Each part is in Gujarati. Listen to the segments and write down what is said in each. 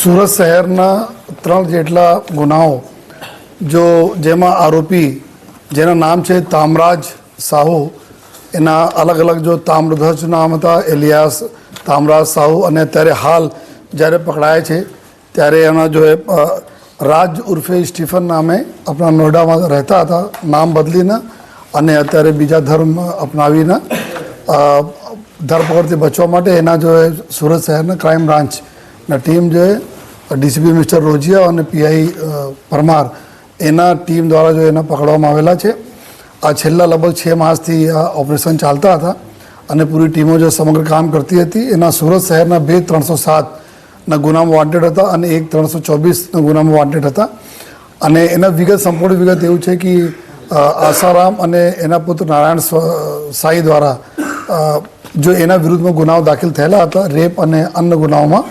સુરત શહેરના ત્રણ જેટલા ગુનાઓ, જો જેમાં આરોપી, જેના નામ છે તામરાજ સાહુ, એના અલગ અલગ જો તામ્રધ્વજ નામ હતા, એલિયાસ તામરાજ સાહુ અને અત્યારે હાલ જ્યારે પકડાય છે, ત્યારે એના જો એ રાજ ઉર્ફે સ્ટીફન નામે આપણા નોઈડામાં રહેતા હતા, નામ બદલીને અને અત્યારે બીજા ધર્મ અપનાવીને ધરપકડથી બચવા માટે એના જો સુરત શહેરના ક્રાઇમ બ્રાન્ચના ટીમ જે ડીસીપી મિસ્ટર રોજિયા અને પીઆઈ પરમાર, એના ટીમ દ્વારા જો એને પકડવામાં આવેલા છે. આ છેલ્લા લગભગ છ માસથી આ ઓપરેશન ચાલતા હતા અને પૂરી ટીમો જે સમગ્ર કામ કરતી હતી, એના સુરત શહેરના બે ત્રણસો સાતના ગુનામાં વોન્ટેડ હતા અને એક ત્રણસો ચોવીસના ગુનામાં વોન્ટેડ હતા. અને એના વિગત, સંપૂર્ણ વિગત એવું છે કે આસારામ અને એના પુત્ર નારાયણ સાઈ દ્વારા જો એના વિરુદ્ધમાં ગુનાઓ દાખલ થયેલા હતા, રેપ અને અન્ય ગુનાઓમાં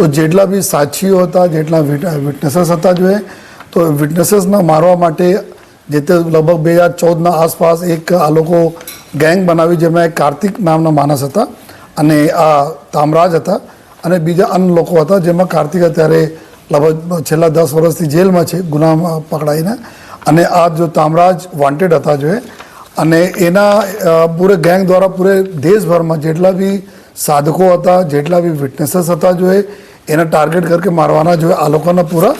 તો જેટલા બી સાક્ષીઓ હતા, જેટલા વિટનેસીસ હતા જોઈએ તો વિટનેસીસને મારવા માટે જે તે લગભગ બે હજાર ચૌદના આસપાસ એક આ લોકો ગેંગ બનાવી જેમાં એક કાર્તિક નામના માણસ હતા અને આ તામરાજ હતા અને બીજા અન્ય લોકો હતા જેમાં કાર્તિક અત્યારે લગભગ છેલ્લા દસ વર્ષથી જેલમાં છે, ગુનામાં પકડાઈને. અને આ જો તામરાજ વોન્ટેડ હતા જોએ અને એના પૂરે ગેંગ દ્વારા પૂરે દેશભરમાં જેટલા બી સાધકો હતા, જેટલા બી વિટનેસીસ હતા જો એ એને ટાર્ગેટ ਕਰਕੇ મારવાના જો આ લોકોના પૂરા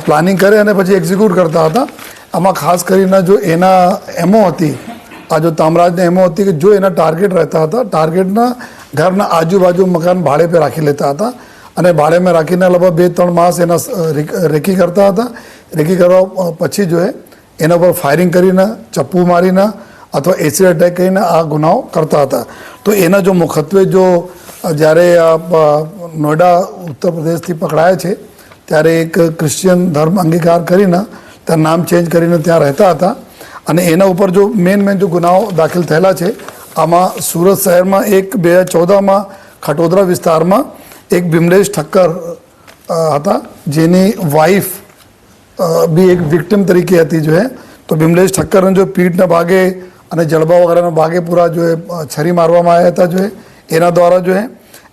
પ્લાનિંગ કરે અને પછી એક્ઝિક્યુટ કરતા હતા આમાં ખાસ કરીને જો એના એમો હતી આ જો તામરાજને એમો હતી કે જો એના ટાર્ગેટ રહેતા હતા ટાર્ગેટના ઘરના આજુબાજુ મકાન ભાડે પે રાખી લેતા હતા અને ભાડેમાં રાખીને લગભગ બે ત્રણ માસ એના સ- રેક- રેકી કરતા હતા રેકી કરવા અ, પછી જો એ એના પર ફાયરિંગ કરીને ચપ્પુ મારીને અથવા એસિડ એટેક કરીને આ ગુનાઓ કરતા હતા તો એના જો મુખ્યત્વે જો અ, જ્યારે નોઈડા ઉત્તર પ્રદેશથી પકડાયા છે, ત્યારે એક ક્રિશ્ચિયન ધર્મ અંગીકાર કરીને ત્યાં નામ ચેન્જ કરીને ત્યાં રહેતા હતા. અને એના ઉપર જો મેન મેન જો ગુનાઓ દાખલ થયેલા છે, આમાં સુરત શહેરમાં એક, બે હજાર ચૌદમાં ખટોદરા વિસ્તારમાં એક ભીમરેશ ઠક્કર હતા. જેની વાઈફ બી એક વિક્ટિમ તરીકે હતી જો હે. તો ભીમલેશ ઠક્કરને જો પીઠના ભાગે અને જળબા વગેરેના ભાગે પૂરા જો છરી મારવામાં આવ્યા હતા જો એ એના દ્વારા જો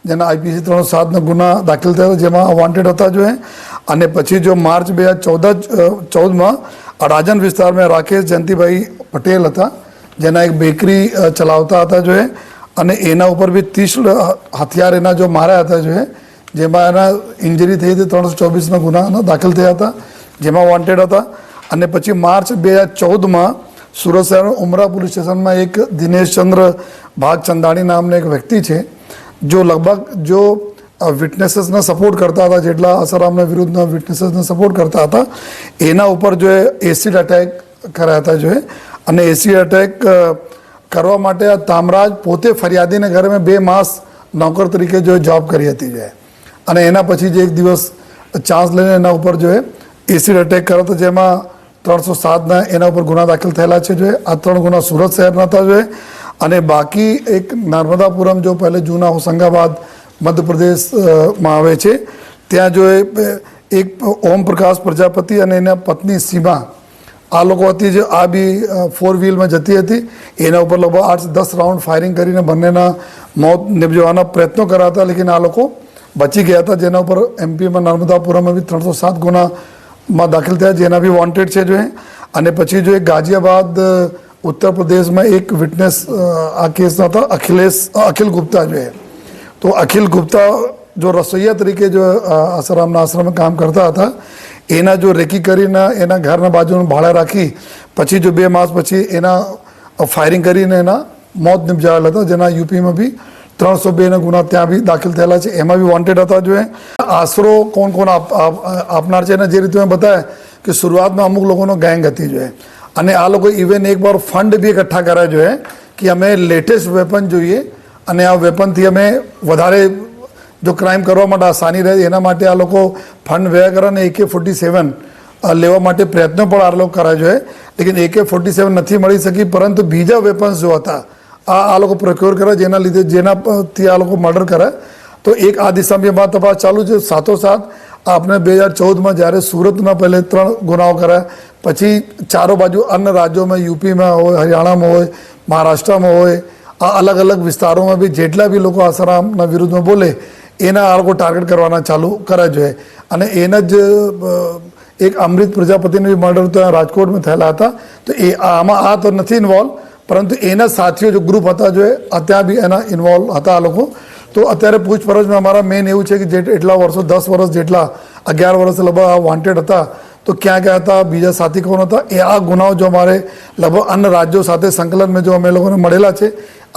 જેના આઈપીસી ત્રણસો સાતના ગુના દાખલ થયા જેમાં વોન્ટેડ હતા જો અને પછી જો માર્ચ બે હજાર ચૌદ ચૌદમાં રાજન વિસ્તારમાં રાકેશ જયંતિભાઈ પટેલ હતા, જેના એક બેકરી ચલાવતા હતા જો એ અને એના ઉપર બી ત્રીસ હથિયાર એના જો માર્યા હતા જો જેમાં એના ઇન્જરી થઈ હતી ત્રણસો ચોવીસના ગુના દાખલ થયા હતા, જેમાં વોન્ટેડ હતા, અને પછી માર્ચ બે હજાર ચૌદમાં સુરત શહેર ઉમરા પોલીસ સ્ટેશનમાં એક દિનેશચંદ્ર ભાગચંદાણી નામનો એક વ્યક્તિ છે, જો લગભગ જો વિટનેસીસને સપોર્ટ કરતા હતા, જેટલા અસરામના વિરુદ્ધના વિટનેસીસને સપોર્ટ કરતા હતા, એના ઉપર જો એસિડ અટેક કર્યા હતા, જો અને એસિડ અટેક કરવા માટે આ તામરાજ પોતે ફરિયાદીને ઘરે મેં બે માસ નોકર તરીકે જો જોબ કરી હતી, જો અને એના પછી જે એક દિવસ ચાન્સ લઈને એના ઉપર જો એસિડ અટેક કર્યો હતો, જેમાં ત્રણસો સાતના એના ઉપર ગુના દાખલ થયેલા છે જો આ ત્રણ ગુના સુરત શહેરના હતા જોઈએ અને બાકી એક નર્મદાપુરમ જો પહેલે જૂના હોશંગાબાદ મધ્યપ્રદેશમાં આવે છે. ત્યાં જો એક ઓમ પ્રકાશ પ્રજાપતિ અને એના પત્ની સીમા, આ લોકો હતી જે આ બી ફોર વ્હીલમાં જતી હતી. એના ઉપર લગભગ આઠ દસ રાઉન્ડ ફાયરિંગ કરીને બંનેના મોત નિપજવાના પ્રયત્નો કર્યા હતા લેકિન આ લોકો બચી ગયા હતા. જેના ઉપર એમપીમાં નર્મદાપુરમમાં બી ત્રણસો સાત ગુનામાં દાખલ થયા જેના બી વોન્ટેડ છે જો એ. અને પછી જો એક ગાઝિયાબાદ ઉત્તર પ્રદેશમાં એક વિટનેસ આ કેસના હતા, અખિલેશ અખિલ ગુપ્તા જો એ. તો અખિલ ગુપ્તા જો રસોઈયા તરીકે જો આસારામના આશ્રમમાં કામ કરતા હતા, એના જો રેકી કરીને એના ઘરના બાજુનું ભાડા રાખી, પછી જો બે માસ પછી એના ફાયરિંગ કરીને એના મોત નિપજાવેલા હતા, જેના યુપીમાં બી ત્રણસો બેના ગુના ત્યાં બી દાખલ થયેલા છે. એમાં બી વોન્ટેડ હતા જોઈએ આશરો કોણ કોણ આપ- આપ- આપનાર છે અને જે રીતે મેં બતાવ્યા કે શરૂઆતમાં અમુક લોકોનો ગેંગ હતી જોઈએ અને આ લોકો ઇવન એક વાર ફંડ બી એકઠા કર્યા જોઈએ કે અમે લેટેસ્ટ વેપન જોઈએ અને આ વેપનથી અમે વધારે જો ક્રાઇમ કરવા માટે આસાની રહે એના માટે આ લોકો ફંડ વ્યય કરે અને એકે ફોર્ટી સેવન લેવા માટે પ્રયત્નો પણ આ લોકો કરાય જોઈએ લેકિન એકે ફોર્ટી સેવન નથી મળી શકી, પરંતુ બીજા વેપન્સ જો હતા આ આ લોકો પ્રોક્યોર કરે, જેના લીધે જેનાથી આ લોકો મર્ડર કરે. તો એક આ દિશામાં બાદ તપાસ ચાલુ છે. સાથોસાથ આપણે બે હજાર ચૌદમાં જ્યારે સુરતના પહેલે ત્રણ ગુનાઓ કર્યા, પછી ચારો બાજુ અન્ય રાજ્યોમાં, યુપીમાં હોય, હરિયાણામાં હોય, મહારાષ્ટ્રમાં હોય, આ અલગ અલગ વિસ્તારોમાં બી જેટલા બી લોકો આસારામના વિરુદ્ધમાં બોલે, એના આ લોકો ટાર્ગેટ કરવાના ચાલુ કરે જોઈએ અને એના જ એક અમૃત પ્રજાપતિને મર્ડર તો રાજકોટમાં થયેલા હતા. તો એ આમાં આ તો નથી ઇન્વોલ્વ પરંતુ એના સાથીઓ જો ગ્રુપ હતા, જો એ બી એના ઇન્વોલ્વ હતા આ લોકો, તો અત્યારે પૂછપરછમાં અમારા મેઇન એવું છે કે જે એટલા વર્ષો, દસ વર્ષ જેટલા, અગિયાર વર્ષ લગભગ વોન્ટેડ હતા, તો ક્યાં ક્યાં હતા, બીજા સાથી કોણ હતા? એ આ ગુનાઓ જો અમારે લગભગ અન્ય રાજ્યો સાથે સંકલનમાં જો અમે લોકોને મળેલા છે,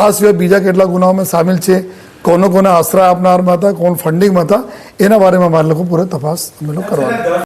આ સિવાય બીજા કેટલા ગુનાઓમાં સામેલ છે, કોનો કોને આશ્રય આપનારમાં હતા, કોણ ફંડિંગમાં હતા, એના બારેમાં અમારે લોકો પૂરે તપાસ અમે લોકો કરવાના.